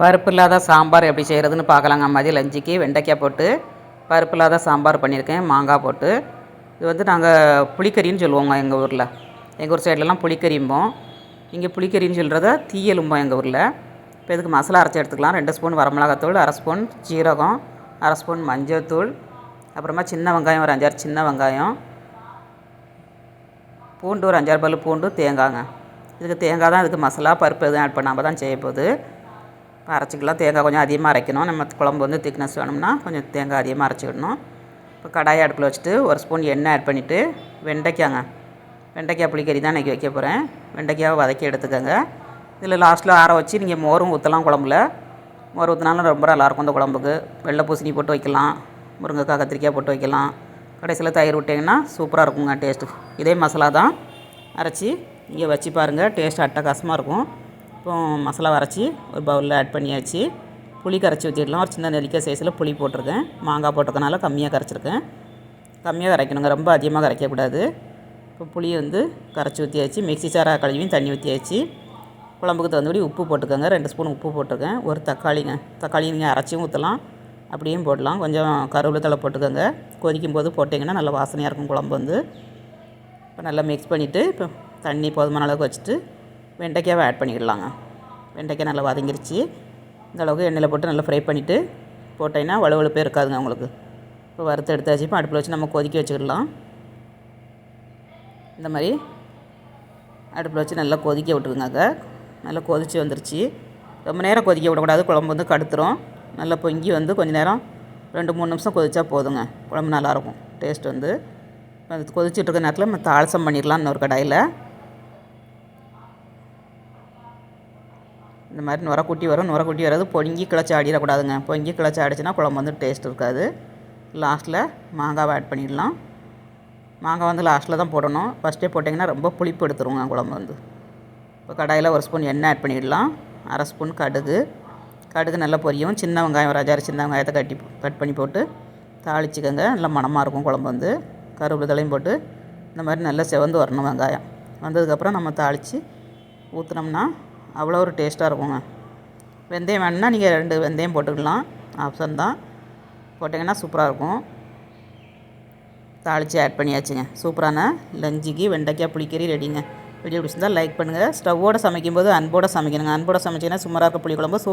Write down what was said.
பருப்பு இல்லாத சாம்பார் எப்படி செய்கிறதுன்னு பார்க்கலாங்க. மதியம் லஞ்சுக்கு வெண்டைக்காய் போட்டு பருப்பு இல்லாத சாம்பார் பண்ணியிருக்கேன் மாங்காய் போட்டு. இது வந்து நாங்கள் புளிக்கறின்னு சொல்லுவோங்க எங்கள் ஊரில். எங்கள் ஊர் சைட்லலாம் புளிக்கறிம்போம். இங்கே புளிக்கறின்னு சொல்கிறத தீயலும்போம் எங்கள் ஊரில். இப்போ இதுக்கு மசாலா அரைச்சி எடுத்துக்கலாம். ரெண்டு ஸ்பூன் வரமிளகாத்தூள் அரை ஸ்பூன் ஜீரகம் அரை ஸ்பூன் மஞ்சள்தூள் அப்புறமா சின்ன வெங்காயம் ஒரு அஞ்சாறு சின்ன வெங்காயம். பூண்டு ஒரு அஞ்சாறு பல்லு பூண்டு தேங்காய்ங்க இதுக்கு தேங்காய் தான் இதுக்கு மசாலா பருப்பு எதுவும் ஆட் பண்ணாமல் தான் செய்ய போகுது அரைச்சிக்கலாம். தேங்காய் கொஞ்சம் அதிகமாக அரைக்கணும். நம்ம குழம்பு வந்து திக்னஸ் வேணும்னா கொஞ்சம் தேங்காய் அதிகமாக அரைச்சிக்கிடணும் இப்போ கடாயை அடுப்பில் வச்சுட்டு ஒரு ஸ்பூன் எண்ணெய் ஆட் பண்ணிவிட்டு வெண்டைக்காங்க. வெண்டைக்காய் புளிக்கறி தான் இன்றைக்கி வைக்க போகிறேன் வெண்டைக்காயை வதக்கி எடுத்துக்கோங்க. இதில் லாஸ்ட்டில் ஆற வச்சு நீங்கள் மோரும் ஊற்றலாம் குழம்புல. மோர் ஊற்றினாலும் ரொம்ப நல்லாயிருக்கும் இந்த குழம்புக்கு. வெள்ளை பூசணி போட்டு வைக்கலாம். முருங்கைக்காய் கத்திரிக்காய் போட்டு வைக்கலாம். கடைசியில் தயிர் விட்டிங்கன்னா சூப்பராக இருக்குங்க டேஸ்ட்டு இதே மசாலா தான். அரைச்சி இங்கே வச்சு பாருங்கள் டேஸ்ட் அட்டகாசமாக இருக்கும். இப்போ மசாலா அரைச்சி ஒரு பவுலில் ஆட் பண்ணியாச்சு. புளி கரைச்சி ஊற்றிடலாம் ஒரு சின்ன நெல்லிக்காய் சைஸில் புளி போட்டிருக்கேன். மாங்காய் போட்டிருக்கனால கம்மியாக கரைச்சிருக்கேன். கம்மியாக கரைக்கணுங்க. ரொம்ப அதிகமாக கரைக்கக்கூடாது. இப்போ புளியை வந்து கரைச்சி ஊற்றியாச்சு மிக்ஸி சாரா கழுவியும் தண்ணி ஊற்றியாச்சு குழம்புக்கு தகுந்தபடி உப்பு போட்டுக்கோங்க. ரெண்டு ஸ்பூன் உப்பு போட்டிருக்கேன். ஒரு தக்காளிங்க. தக்காளி நீங்கள் அரைச்சியும் ஊற்றலாம் அப்படியும் போடலாம். கொஞ்சம் கருவேப்பிலை போட்டுக்கோங்க. கொதிக்கும் போது போட்டிங்கன்னா நல்லா வாசனையாக இருக்கும் குழம்பு வந்து. இப்போ நல்லா மிக்ஸ் பண்ணிவிட்டு இப்போ தண்ணி போதுமான அளவுக்கு வச்சுட்டு வெண்டைக்காவை ஆட் பண்ணிடலாங்க. வெண்டைக்காய் நல்லா வதங்கிருச்சு. இந்த அளவுக்கு எண்ணெயில் போட்டு நல்லா ஃப்ரை பண்ணிவிட்டு போட்டிங்கன்னா வலுவலுப்பே இருக்காதுங்க உங்களுக்கு. இப்போ வறுத்து எடுத்தாச்சு இப்போ அடுப்பில் வச்சு நம்ம கொதிக்க வச்சுக்கிடலாம். இந்த மாதிரி அடுப்பில் வச்சு நல்லா கொதிக்க விட்டுருங்க நல்லா கொதித்து வந்துருச்சு. ரொம்ப நேரம் கொதிக்க விடக்கூடாது. குழம்பு வந்து கடுத்துரும். நல்லா பொங்கி வந்து கொஞ்சம் நேரம் ரெண்டு மூணு நிமிஷம் கொதிச்சா போதுங்க. குழம்பு நல்லாயிருக்கும். டேஸ்ட் வந்து. அது கொதிச்சுட்டு இருக்க நேரத்தில் நம்ம தாளசம் பண்ணிடலாம் இன்னொரு கடாயில். இந்த மாதிரி நுரக்குட்டி வரும். நுரக்குட்டி குட்டி பொங்கி கிளச்சி ஆடிடக்கூடாதுங்க. பொங்கி கிளச்சி ஆடிச்சுன்னா குழம்பு வந்து டேஸ்ட் இருக்காது. லாஸ்ட்டில் மாங்காவை ஆட் பண்ணிடலாம். மாங்காய் வந்து லாஸ்ட்டில் தான் போடணும். ஃபஸ்ட்டே போட்டிங்கன்னா ரொம்ப புளிப்பு எடுத்துருவோங்க குழம்பு வந்து. இப்போ கடாயில் ஒரு ஸ்பூன் எண்ணெய் ஆட் பண்ணிடலாம். அரை ஸ்பூன் கடுகு. கடுகு நல்லா பொரியும். சின்ன வெங்காயம் ஒரு அஞ்சாறு சின்ன வெங்காயத்தை கட்டி கட் பண்ணி போட்டு தாளிச்சிக்கோங்க. நல்லா மணமாக இருக்கும் குழம்பு வந்து. கருவேப்பிலை தலையும் போட்டு இந்த மாதிரி நல்லா செவந்து வரணும் வெங்காயம். வந்ததுக்கப்புறம் நம்ம தாளித்து ஊற்றுனோம்னா அவ்வளோ ஒரு டேஸ்ட்டாக இருக்குங்க. வெந்தயம் வேணும்னா நீங்கள் ரெண்டு வெந்தயம் போட்டுக்கலாம். ஆப்ஷன் தான். போட்டிங்கன்னா சூப்பராக இருக்கும். தாளித்து ஆட் பண்ணியாச்சுங்க. சூப்பரான லஞ்சிக்கு வெண்டைக்காய் புளிக்கறி ரெடிங்க வீடியோ பிடிச்சிருந்தால் லைக் பண்ணுங்கள் ஸ்டவ்வோடு சமைக்கும்போது அன்போடு சமைக்கணுங்க. அன்போடு சமைச்சிங்கன்னா சுமாராக இருக்க புளி குழம்பு சூப்